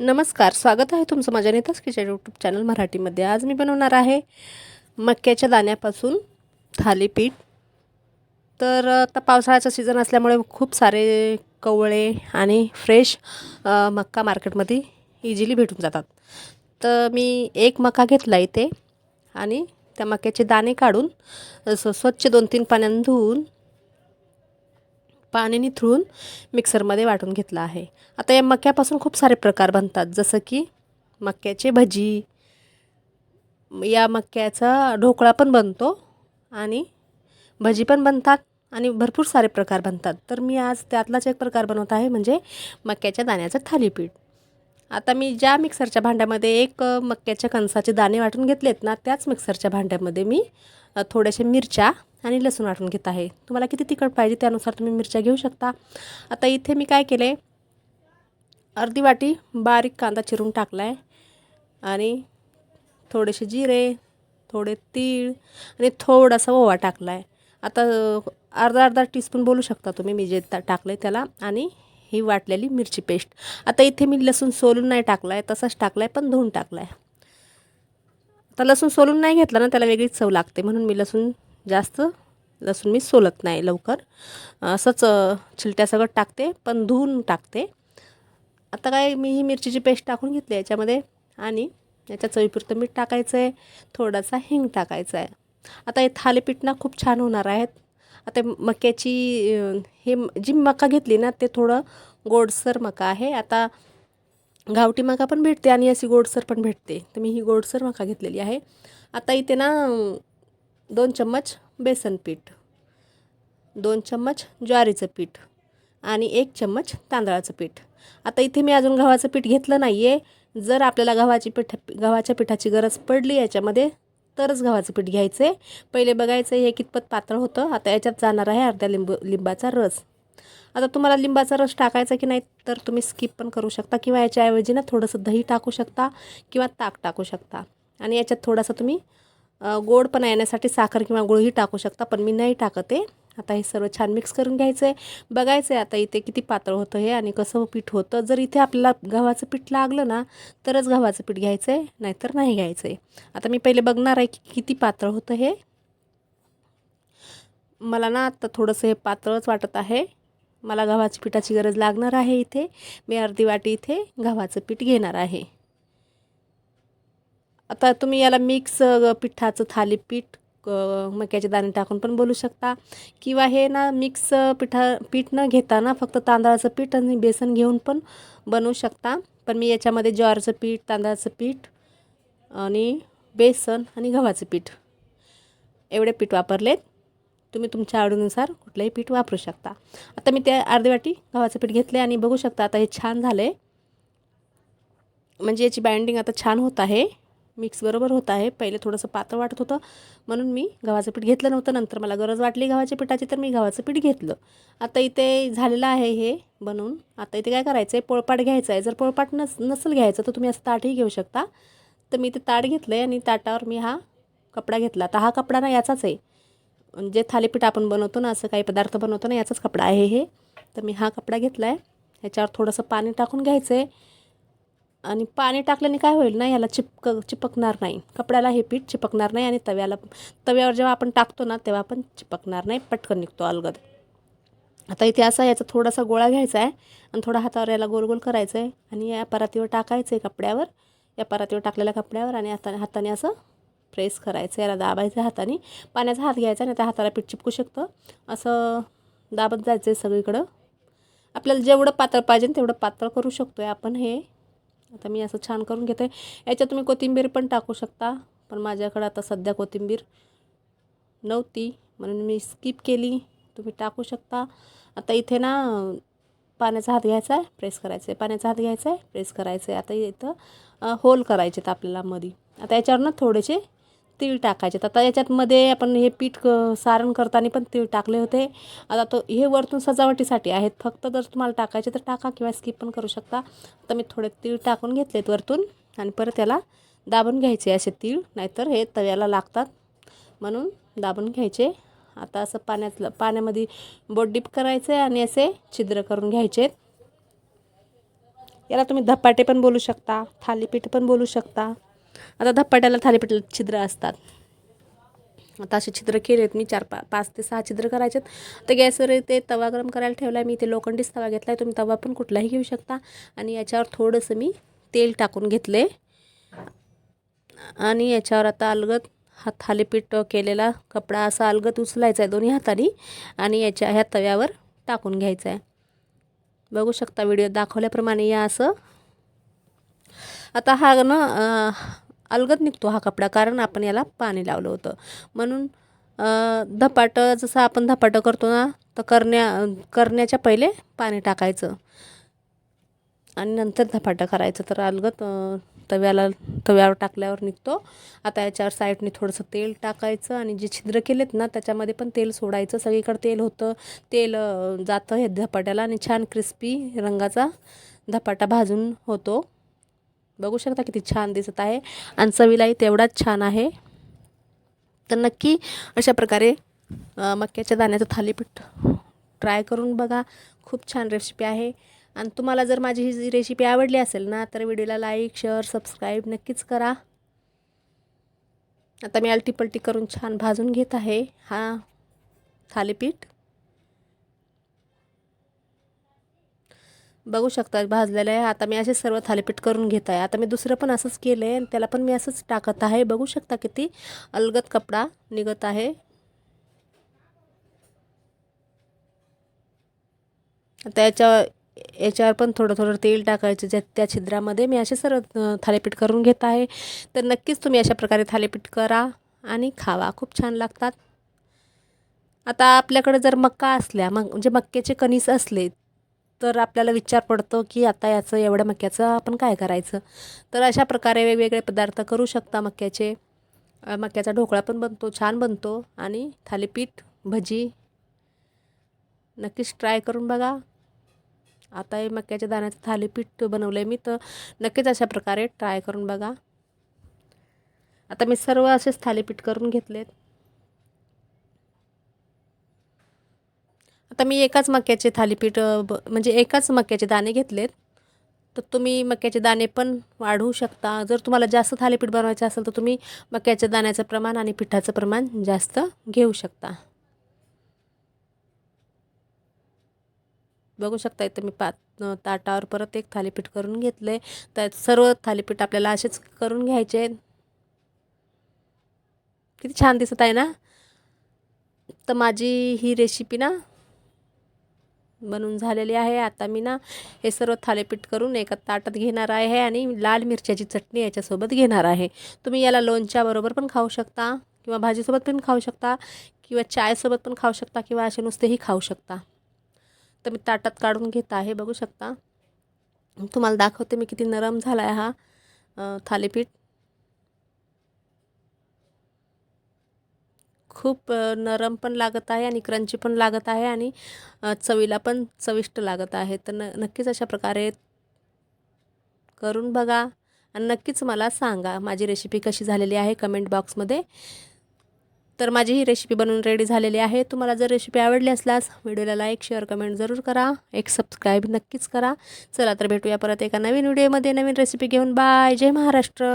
नमस्कार स्वागत आहे तुमचं माझ्या नेताच किचन यूट्यूब चॅनल मराठीमध्ये. आज मी बनवणार आहे मक्याच्या दाण्यापासून थालीपीठ. तर आता पावसाळ्याचा सीझन असल्यामुळे खूप सारे कवळे आणि फ्रेश मक्का मार्केटमध्ये इझिली भेटून जातात. तर मी एक मका घेतला इथे आणि त्या मक्याचे दाणे काढून असं स्वच्छ दोन तीन पाण्यानं धुवून पाणी निथळून मिक्सरमध्ये वाटून घेतला आहे. आता या मक्यापासून खूप सारे प्रकार बनतात. जसं की मक्याचे भजी या मक्याचा ढोकळा पण बनतो आणि भजी पण बनतात आणि भरपूर सारे प्रकार बनतात. तर मी आज त्यातलाच एक प्रकार बनवत आहे म्हणजे मक्याच्या दाण्याचं थालीपीठ. आता मी ज्या मिक्सरच्या भांड्यामध्ये एक मक्याच्या कणसाचे दाणे वाटून घेतलेत ना त्याच मिक्सरच्या भांड्यामध्ये मी थोड्याशा मिरच्या आणि लसूण वाटून घेत आहे. तुम्हाला किती तिखट पाहिजे त्यानुसार तुम्ही मिरच्या घेऊ शकता. आता इथे मी काय केलं आहे अर्धी वाटी बारीक कांदा चिरून टाकला आहे आणि थोडेसे जिरे थोडे तीळ आणि थोडासा ओवा टाकला आहे आता अर्धा अर्धा टीस्पून बोलू शकता तुम्ही मी जे टाकलं आहे त्याला. आणि ही वाटलेली मिरची पेस्ट. आता इथे मी लसूण सोलून नाही टाकला आहे तसाच टाकला आहे पण धुवून टाकला आहे आता लसूण सोलून नाही घेतला ना त्याला वेगळीच चव लागते. म्हणून मी लसूण जास्त. लसूण मी सोलत नाही लवकर. असंच छिलट्या सगळं टाकते पण धुवून टाकते. आता काय मी ही मिरचीची पेस्ट टाकून घेतली याच्यामध्ये. आणि याच्या चवीपुरतं मीठ टाकायचं आहे थोडासा हिंग टाकायचा आहे आता हे थालीपीठ ना खूप छान होणार आहेत. आता मक्याची हे जी मका घेतली ना ते थोडं गोडसर मका आहे. आता गावठी मका पण भेटते आणि अशी गोडसर पण भेटते. तर मी ही गोडसर मका घेतलेली आहे. आता इथे ना दोन चम्मच बेसन पीठ दोन चम्मच ज्वारीचं पीठ आणि एक चम्मच तांदळाचं पीठ. आता इथे मी अजून गव्हाचं पीठ घेतलं नाही आहे जर आपल्याला गव्हाची पीठ गव्हाच्या पिठाची गरज पडली याच्यामध्ये तरच गव्हाचं पीठ घ्यायचं. आहे पहिले बघायचं हे कितपत पातळ होतं. आता याच्यात जाणार आहे अर्ध्या लिंबू लिंबाचा रस. आता तुम्हाला लिंबाचा रस टाकायचा की नाही तर तुम्ही स्किप पण करू शकता किंवा याच्याऐवजी ना थोडंसं दही टाकू शकता किंवा ताक टाकू शकता. आणि याच्यात थोडासा तुम्ही गोडपणा येण्यासाठी साखर किंवा गुळही टाकू शकता पण मी नाही टाकते. आता हे सर्व छान मिक्स करून घ्यायचं आहे. बघायचं आहे आता इथे किती पातळ होतं हे आणि कसं पीठ होतं. जर इथे आपल्याला गव्हाचं पीठ लागलं ना तरच गव्हाचं पीठ घ्यायचं आहे नाहीतर नाही घ्यायचं आहे आता मी पहिले बघणार आहे की किती पातळ होतं हे. मला ना आत्ता थोडंसं हे पातळच वाटत आहे. मला गव्हाच्या पिठाची गरज लागणार आहे इथे. मी अर्धी वाटी इथे गव्हाचं पीठ घेणार आहे. आता तुम्ही याला मिक्स पिठाचं थालीपीठ मक्याचे दाणे टाकून पण बोलू शकता. किंवा हे ना मिक्स पिठा पीठ न घेताना फक्त तांदळाचं पीठ आणि बेसन घेऊन पण बनवू शकता. पण मी याच्यामध्ये ज्वारचं पीठ तांदळाचं पीठ आणि बेसन आणि गव्हाचं पीठ एवढे पीठ वापरलेत. तुम्ही तुमच्या आवडीनुसार कुठलंही पीठ वापरू शकता. आता मी त्या अर्धी वाटी गव्हाचं पीठ घेतले आणि बघू शकता आता हे छान झालं आहे म्हणजे याची बाइंडिंग आता छान होत आहे. मिक्स बरोबर होत आहे. पहिले थोडंसं पातळ वाटत होतं. म्हणून मी गव्हाचं पीठ घेतलं नव्हतं. नंतर मला गरज वाटली गव्हाच्या पिठाची तर मी गव्हाचं पीठ घेतलं. आता इथे झालेलं आहे हे बनवून. आता इथे काय करायचं आहे पोळपाट घ्यायचं आहे जर पोळपाट नस नसेल घ्यायचं तर तुम्ही असं ताटही घेऊ शकता. तर मी इथे ताट घेतलं आहे आणि ताटावर मी हा कपडा घेतला. तर हा कपडा ना याचाच आहे. जे थालीपीठ आपण बनवतो ना असं काही पदार्थ बनवतो ना याचाच कपडा आहे हे. तर मी हा कपडा घेतला आहे ह्याच्यावर थोडंसं पाणी टाकून घ्यायचं आहे आणि पाणी टाकल्याने काय होईल ना याला चिपक चिपकणार नाही. कपड्याला हे पीठ चिपकणार नाही आणि तव्याला तव्यावर जेव्हा आपण टाकतो ना तेव्हा आपण चिपकणार नाही पटकन निघतो अलगद. आता इथे असा याचा थोडासा गोळा घ्यायचा आहे आणि थोडा हातावर याला गोल गोल करायचं आहे आणि या परातीवर टाकायचं आहे कपड्यावर. या परातीवर टाकलेल्या कपड्यावर आणि हाताने हाताने असं प्रेस करायचं याला दाबायचं हाताने. पाण्याचा हात घ्यायचा आणि त्या हाताला पीठ चिपकू शकतं. असं दाबत जायचं आहे सगळीकडं. आपल्याला जेवढं पातळ पाहिजे तेवढं पातळ करू शकतो आहे आपण हे. आता मी असं छान करून घेते. याच्यात तुम्ही कोथिंबीर पण टाकू शकता पण माझ्याकडं आता सध्या कोथिंबीर नव्हती. म्हणून मी स्किप केली. तुम्ही टाकू शकता. आता इथे ना पाण्याचा हात घ्यायचा आहे प्रेस करायचं आहे पाण्याचा हात घ्यायचा आहे प्रेस करायचं आहे आता इथं होल करायचे आहेत आपल्याला मध्ये आता याच्यावर ना थोडेसे तीळ टाकायचे. आता याच्यातमध्ये आपण हे पीठ क- सारण करताना पण तीळ टाकले होते. आता तो हे वरतून सजावटीसाठी आहेत. फक्त जर तुम्हाला टाकायचे तर टाका किंवा स्किप पण करू शकता. आता मी थोडे तीळ टाकून घेतलेत वरतून आणि परत याला दाबून घ्यायचे असे तीळ. नाहीतर हे तव्याला लागतात. म्हणून दाबून घ्यायचे. आता असं पाण्यातलं पाण्यामध्ये बोट डीप करायचं आहे आणि असे छिद्र करून घ्यायचे. याला तुम्ही धपाटे पण बोलू शकता थालीपीठ पण बोलू शकता. आता धप्पाट्याला थालीपीठाला छिद्र असतात. आता असे छिद्र केलेत मी चार पा पाच ते सहा छिद्र करायचेत. तर गॅसवर ते तवा गरम करायला ठेवला आहे मी ते लोखंडीच तवा घेतला आहे तुम्ही तवा पण कुठलाही घेऊ शकता. आणि याच्यावर थोडंसं मी तेल टाकून घेतले आणि याच्यावर आता अलगद हा थालीपीठ केलेला कपडा असा अलगद उचलायचा आहे दोन्ही हाताने. आणि याच्या ह्या तव्यावर टाकून घ्यायचा आहे बघू शकता व्हिडिओ दाखवल्याप्रमाणे या असं. आता हा ना अलगद निघतो हा कपडा कारण आपण याला पाणी लावलं होतं. म्हणून धपाटं जसं आपण धपाटं करतो ना तर करण्या करण्याच्या पहिले पाणी टाकायचं. आणि नंतर धपाटं करायचं. तर अलगद तव्याला तव्यावर टाकल्यावर निघतो. आता याच्यावर साईडने थोडंसं तेल टाकायचं आणि जे छिद्र केलेत ना त्याच्यामध्ये पण तेल सोडायचं. सगळीकडे तेल होतं. तेल जातं हे धपाट्याला आणि छान क्रिस्पी रंगाचा धपाटा भाजून होतो. बघू शकता किती छान दिसत आहे. आणि चवीलाही तेवढाच छान आहे. तर नक्की अशा प्रकारे मक्याच्या दाण्याचं थालीपीठ ट्राय करून बघा. खूप छान रेसिपी आहे. आणि तुम्हाला जर माझी ही रेसिपी आवडली असेल ना तर व्हिडिओला लाईक शेअर सबस्क्राईब नक्कीच करा. आता मी अल्टीपल्टी करून छान भाजून घेत आहे हा थालीपीठ. बघू शकता भाजलेलं आहे. आता मी असे सर्व थालीपीठ करून घेत आहे. आता मी दुसरं पण असंच केलं आहे आणि त्याला पण मी असंच टाकत आहे. बघू शकता किती अलगत कपडा निघत आहे. आता याच्या याच्यावर पण थोडं थोडं तेल टाकायचं. ज्या त्या छिद्रामध्ये मी असे सर्व थालीपीठ करून घेत आहे. तर नक्कीच तुम्ही अशा प्रकारे थालीपीठ करा आणि खावा. खूप छान लागतात. आता आपल्याकडे जर मक्का असल्या मग म्हणजे मक्याचे कणीस असले तर आपल्याला विचार पडतो की आता याचं एवढ्या मक्याचं आपण काय करायचं? तर अशा प्रकारे वेगवेगळे पदार्थ करू शकता मक्याचे. मक्याचा ढोकळा पण बनतो छान बनतो आणि थालीपीठ भजी नक्कीच ट्राय करून बघा. आता हे मक्याच्या दाण्याचं थालीपीठ बनवलं आहे मी तर नक्कीच अशा प्रकारे ट्राय करून बघा. आता मी सर्व असेच थालीपीठ करून घेतलेत. आता मी एकाच मक्याचे थालीपीठ ब म्हणजे एकाच मक्याचे दाणे घेतलेत. तर तुम्ही मक्याचे दाणे पण वाढवू शकता. जर तुम्हाला जास्त थालीपीठ बनवायचं असेल तर तुम्ही मक्याच्या दाण्याचं प्रमाण आणि पिठाचं प्रमाण जास्त घेऊ शकता. बघू शकता इथं मी पात ताटावर परत एक थालीपीठ करून घेतलं आहे त्यात सर्व थालीपीठ आपल्याला असेच करून घ्यायचे किती छान दिसत आहे ना? तर माझी ही रेसिपी ना बनून झालेली आहे. आता मी ना हे सर्व थालीपीठ करून एका ताटात घेणार आहे आणि लाल मिरच्याची चटणी याच्यासोबत घेणार आहे. तुम्ही याला लोणच्याबरोबर पण खाऊ शकता किंवा भाजीसोबत पण खाऊ शकता किंवा चायसोबत पण खाऊ शकता किंवा असे नुसतेही खाऊ शकता. तर मी ताटात काढून घेत आहे बघू शकता. तुम्हाला दाखवते मी किती नरम झाला आहे हा थालीपीठ. खूप नरम पण लागत आहे आणि क्रंची पण लागत आहे आणि चवीला पण चविष्ट लागत आहे. तर न नक्कीच अशा प्रकारे करून बघा आणि नक्कीच मला सांगा माझी रेसिपी कशी झालेली आहे कमेंट बॉक्समध्ये तर माझी ही रेसिपी बनवून रेडी झालेली आहे. तुम्हाला जर रेसिपी आवडली असल्यास व्हिडिओला लाईक शेअर कमेंट जरूर करा. एक सबस्क्राईब नक्कीच करा. चला तर भेटूया परत एका नवीन व्हिडिओमध्ये नवीन रेसिपी घेऊन. बाय जय महाराष्ट्र.